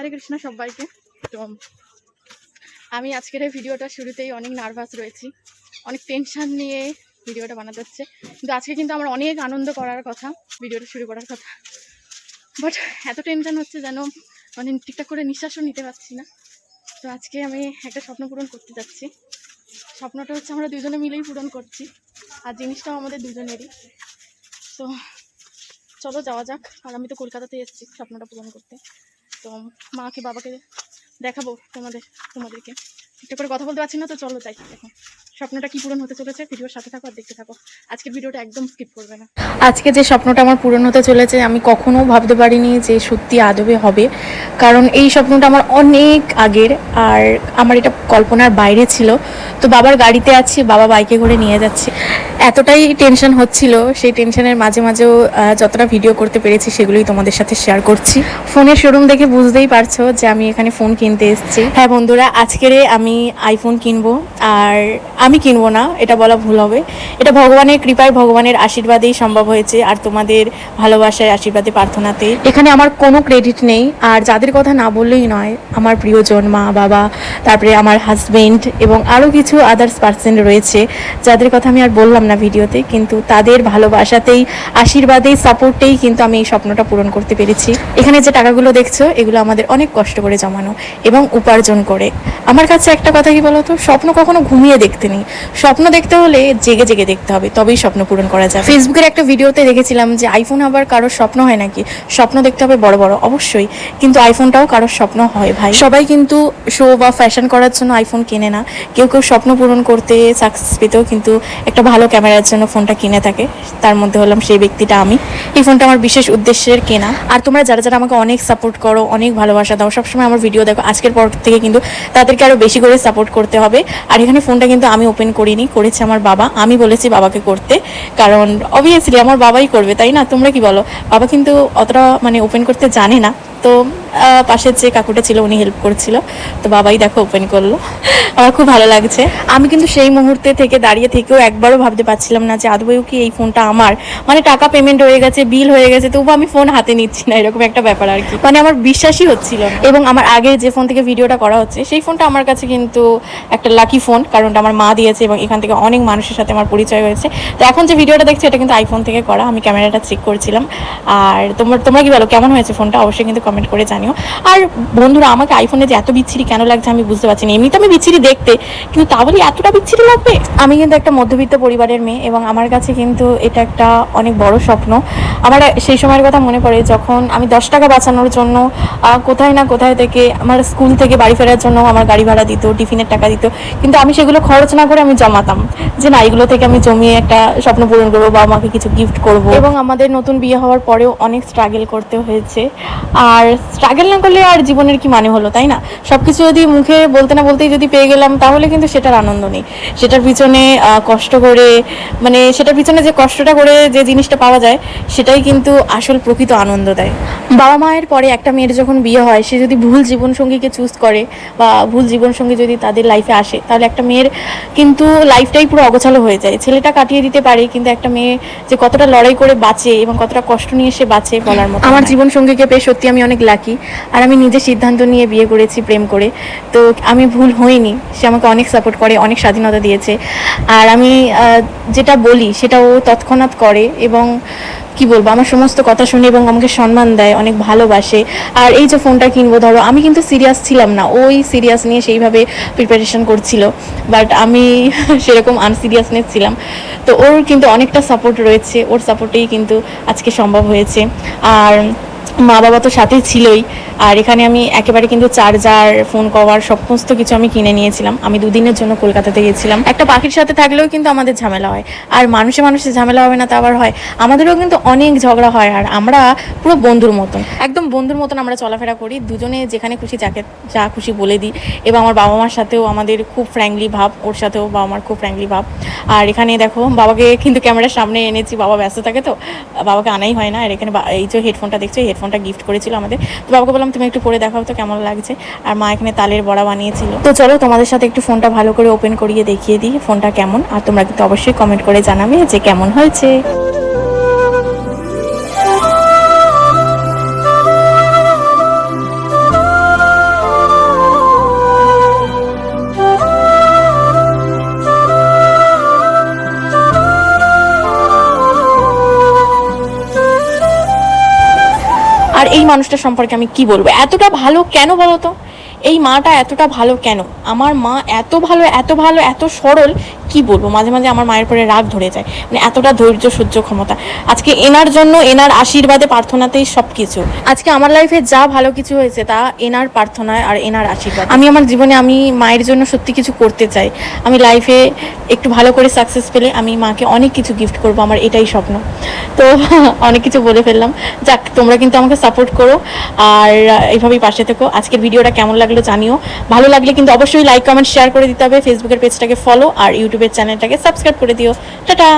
হরে কৃষ্ণ সবাইকে। তো আমি আজকের এই ভিডিওটা শুরুতেই অনেক নার্ভাস রয়েছি। অনেক টেনশান নিয়ে ভিডিওটা বানাতে হচ্ছে। কিন্তু আজকে কিন্তু আমার অনেক আনন্দ করার কথা, ভিডিওটা শুরু করার কথা। বাট এত টেনশন হচ্ছে যেন মানে ঠিকঠাক করে নিঃশ্বাসও নিতে পারছি না। তো আজকে আমি একটা স্বপ্ন পূরণ করতে যাচ্ছি। স্বপ্নটা হচ্ছে আমরা দুজনে মিলেই পূরণ করছি। আর জিনিসটাও আমাদের দুজনেরই। তো চলো যাওয়া যাক। আর আমি তো কলকাতাতে এসেছি স্বপ্নটা পূরণ করতে। তো মাকে, বাবাকে দেখাবো তোমাদের, তোমাদেরকে। ঠিকঠাক করে কথা বলতে পারছি না, তো চলো যাই দেখো স্বপ্নটা কি পূরণ হতে চলেছে, ভিডিওর সাথে থাকো আর দেখতে থাকো। আজকের ভিডিওটা একদম স্কিপ করবে না। আজকে যে স্বপ্নটা আমার পূরণ হতে চলেছে, আমি কখনো ভাবতে পারিনি যে সত্যি আদবে হবে। কারণ এই স্বপ্নটা আমার অনেক আগের, আর আমার এটা কল্পনার বাইরে ছিল। তো বাবার গাড়িতে আছি, বাবা বাইকে করে নিয়ে যাচ্ছে। এতটাই টেনশন হচ্ছিল, সেই টেনশনের মাঝে মাঝেও যতটা ভিডিও করতে পেরেছি সেগুলোই তোমাদের সাথে শেয়ার করছি। ফোনের শোরুম দেখে বুঝতেই পারছ যে আমি এখানে ফোন কিনতে এসেছি। হ্যাঁ বন্ধুরা, আজকের আমি আইফোন কিনবো, আর আমি কিনবো না, এটা বলা ভুল হবে। এটা ভগবানের কৃপায়, ভগবানের আশীর্বাদেই সম্ভব হয়েছে, আর তোমাদের ভালোবাসায় আশীর্বাদে প্রার্থনাতে। এখানে আমার কোনো ক্রেডিট নেই, আর যাদের কথা না বললেই নয়, আমার প্রিয়জন মা, বাবা, তারপরে আমার হাজবেন্ড এবং আরও কিছু আদার্স পার্সন রয়েছে, যাদের কথা আমি আর বললাম না ভিডিওতে, কিন্তু তাদের ভালোবাসাতেই আশীর্বাদেই সাপোর্টেই কিন্তু আমি এই স্বপ্নটা পূরণ করতে পেরেছি। এখানে যে টাকাগুলো দেখছ, এগুলো আমাদের অনেক কষ্ট করে জমানো এবং উপার্জন করে। আমার কাছে একটা কথা কি বলতো, স্বপ্ন কখনো ঘুমিয়ে দেখতে নেই। স্বপ্ন দেখতে হলে জেগে জেগে দেখতে হবে, তবেই স্বপ্ন পূরণ করা যায় ফেসবুকের একটা ভিডিওতে দেখেছিলাম যে আইফোন আবার কারোর স্বপ্ন হয় নাকি? স্বপ্ন দেখতে হবে বড় বড়, অবশ্যই। কিন্তু আইফোনটাও কারোর স্বপ্ন হয় ভাই। সবাই কিন্তু শো বা ফ্যাশন করার জন্য আইফোন কেনে না। কেউ কেউ স্বপ্ন পূরণ করতে সাকসেস পেতেও কিন্তু একটা ভালো ক্যামেরার জন্য ফোনটা কিনে থাকে। তার মধ্যে হলাম সেই ব্যক্তিটা আমি। এই ফোনটা আমার বিশেষ উদ্দেশ্যের কেনা। আর তোমরা যারা যারা আমাকে অনেক সাপোর্ট করো, অনেক ভালোবাসা দাও, সবসময় আমার ভিডিও দেখো। আজকের পর থেকে কিন্তু তাদেরকে আরও বেশি করে সাপোর্ট করতে হবে। আর এখানে ফোনটা কিন্তু আমি ওপেন করিনি, করেছে আমার বাবা। আমি বলেছি বাবাকে করতে। কারণ অবভিয়াসলি আমার বাবাই করবে, তাই না? তোমরা কি বলো? বাবা কিন্তু অতটা মানে ওপেন করতে জানে না। তো পাশের যে কাকুটা ছিল উনি হেল্প করছিল। তো বাবাই দেখো ওপেন করল। আমার খুব ভালো লাগছে। আমি কিন্তু সেই মুহূর্তে থেকে দাঁড়িয়ে থেকেও একবারও ভাবতে পারছিলাম না যে আদবেও কি এই ফোনটা আমার? মানে টাকা পেমেন্ট হয়ে গেছে বিল হয়ে গেছে, তবু আমি ফোন হাতে নিচ্ছি না, এরকম একটা ব্যাপার আর কি। মানে আমার বিশ্বাসই হচ্ছিল এবং আমার আগে যে ফোন থেকে ভিডিওটা করা হচ্ছে, সেই ফোনটা আমার কাছে কিন্তু একটা লাকি ফোন কারণটা আমার মা দিয়েছে এবং এখান থেকে অনেক মানুষের সাথে আমার পরিচয় হয়েছে। তো এখন যে ভিডিওটা দেখছি, এটা কিন্তু আইফোন থেকে করা। আমি ক্যামেরাটা চেক করছিলাম। আর তোমার, তোমরা কি বলো, কেমন হয়েছে ফোনটা অবশ্যই কিন্তু কমেন্ট করে জানিও। আর বন্ধুরা আমাকে আইফোনে যে এত বিচ্ছিরি কেন লাগছে আমি বুঝতে পারছি না। এমনিতে আমি বিচ্ছিরি দেখতে কিন্তু তা বলি এতটা বিচ্ছিরি লাগবে? আমি কিন্তু একটা মধ্যবিত্ত পরিবারের মেয়ে এবং আমার কাছে কিন্তু এটা একটা অনেক বড় স্বপ্ন। আমার সেই সময়ের কথা মনে পড়ে যখন আমি দশ টাকা বাঁচানোর জন্য কোথায় না কোথায় থেকে আমার স্কুল থেকে বাড়ি ফেরার জন্য আমার গাড়ি ভাড়া দিত টিফিনের টাকা দিত। কিন্তু আমি সেগুলো খরচ না করে আমি জমাতাম। যে না এগুলো থেকে আমি জমিয়ে একটা স্বপ্ন পূরণ করব বা আমাকে কিছু গিফট করব। এবং আমাদের নতুন বিয়ে হওয়ার পরেও অনেক স্ট্রাগল করতে হয়েছে। আর স্ট্রাগল না করলে আর জীবনের কি মানে হলো তাই না? সব কিছু যদি মুখে বলতে না বলতেই যদি পেয়ে গেলাম তাহলে কিন্তু সেটার আনন্দ নেই। সেটার পিছনে কষ্ট করে মানে সেটার পিছনে যে কষ্টটা করে যে জিনিসটা পাওয়া যায় সেটাই কিন্তু আসল প্রকৃত আনন্দ দেয়। বাবা মায়ের পরে একটা মেয়ের যখন বিয়ে হয় সে যদি ভুল জীবনসঙ্গীকে চুজ করে বা ভুল জীবনসঙ্গী যদি তাদের লাইফে আসে তাহলে একটা মেয়ের কিন্তু লাইফটাই পুরো অগোছালো হয়ে যায়। ছেলেটা কাটিয়ে দিতে পারে কিন্তু একটা মেয়ে যে কতটা লড়াই করে বাঁচে এবং কতটা কষ্ট নিয়ে সে বাঁচে বলার মতো আমার জীবন সঙ্গীকে পেয়ে সত্যি আমি অনেক লাকি আর আমি নিজে সিদ্ধান্ত নিয়ে বিয়ে করেছি প্রেম করে। তো আমি ভুল হইনি। সে আমাকে অনেক সাপোর্ট করে, অনেক স্বাধীনতা দিয়েছে। আর আমি যেটা বলি, সেটা ও তৎক্ষণাৎ করে এবং কি বলব, আমার সমস্ত কথা শুনে এবং আমাকে সম্মান দেয়, অনেক ভালোবাসে। আর এই যে ফোনটা কিনবো, ধরো, আমি কিন্তু সিরিয়াস ছিলাম না। ওই সিরিয়াস নিয়ে সেইভাবে প্রিপারেশন করছিল। বাট আমি সেরকম আনসিরিয়াসনেস ছিলাম। তো ওর কিন্তু অনেকটা সাপোর্ট রয়েছে। ওর সাপোর্টেই কিন্তু আজকে সম্ভব হয়েছে। আর মা বাবা তো সাথেই ছিলই। আর এখানে আমি একেবারে কিন্তু চার্জার ফোন কভার সমস্ত কিছু আমি কিনে নিয়েছিলাম। আমি দুদিনের জন্য কলকাতাতে গেছিলাম। একটা পাখির সাথে থাকলেও কিন্তু আমাদের ঝামেলা হয়। আর মানুষে মানুষে ঝামেলা হবে না তা আবার হয়। আমাদেরও কিন্তু অনেক ঝগড়া হয়। আর আমরা পুরো বন্ধুর মতন। একদম বন্ধুর মতন আমরা চলাফেরা করি। দুজনে যেখানে খুশি, যাকে যা খুশি বলে দিই। এবং আমার বাবা মার সাথেও আমাদের খুব ফ্র্যাঙ্কলি ভাব। ওর সাথেও বাবা মার খুব ফ্র্যাঙ্কলি ভাব। আর এখানে দেখো, বাবাকে কিন্তু ক্যামেরার সামনে এনেছি। বাবা ব্যস্ত থাকে তো। বাবাকে আনাই হয় না। আর এখানে এই যে হেডফোনটা দেখছ, এই হেডফোনটা গিফট করেছিল আমাদের। তো বাবাকে বললাম, তুমি একটু পরে দেখাও তো কেমন লাগছে। আর মা এখানে তালের বড়া বানিয়েছিল। তো চলো, তোমাদের সাথে একটু ফোনটা ভালো করে ওপেন করিয়ে দেখিয়ে দিই, ফোনটা কেমন। আর তোমরা কিন্তু অবশ্যই কমেন্ট করে জানাবে যে কেমন হয়েছে। আর এই মানুষটা সম্পর্কে আমি কি বলব? এতটা ভালো কেন বলো তো? এই মাটা এতটা ভালো কেন? আমার মা এত ভালো এত ভালো, এত সরল, কি বলব? মাঝে মাঝে আমার মায়ের পরে রাগ ধরে যায়। মানে এতটা ধৈর্য, সহ্য ক্ষমতা। আজকে এনার জন্য, এনার আশীর্বাদে, প্রার্থনাতেই সব কিছু আজকে আমার লাইফে যা ভালো কিছু হয়েছে, তা এনার প্রার্থনায় আর এনার আশীর্বাদ। আমি আমার জীবনে, আমি মায়ের জন্য সত্যি কিছু করতে চাই। আমি লাইফে একটু ভালো করে সাকসেস পেলে আমি মাকে অনেক কিছু গিফট করব, আমার এটাই স্বপ্ন। তো অনেক কিছু বলে ফেললাম। যাক, তোমরা কিন্তু আমাকে সাপোর্ট করো। আর এইভাবেই পাশে থেকো। আজকের ভিডিওটা কেমন লাগল জানিও। ভালো লাগলে কিন্তু অবশ্যই লাইক কমেন্ট শেয়ার করে দিতে হবে। ফেসবুকের পেজটাকে ফলো আর ইউটিউবের চ্যানেলটাকে সাবস্ক্রাইব করে দিও। টাটা!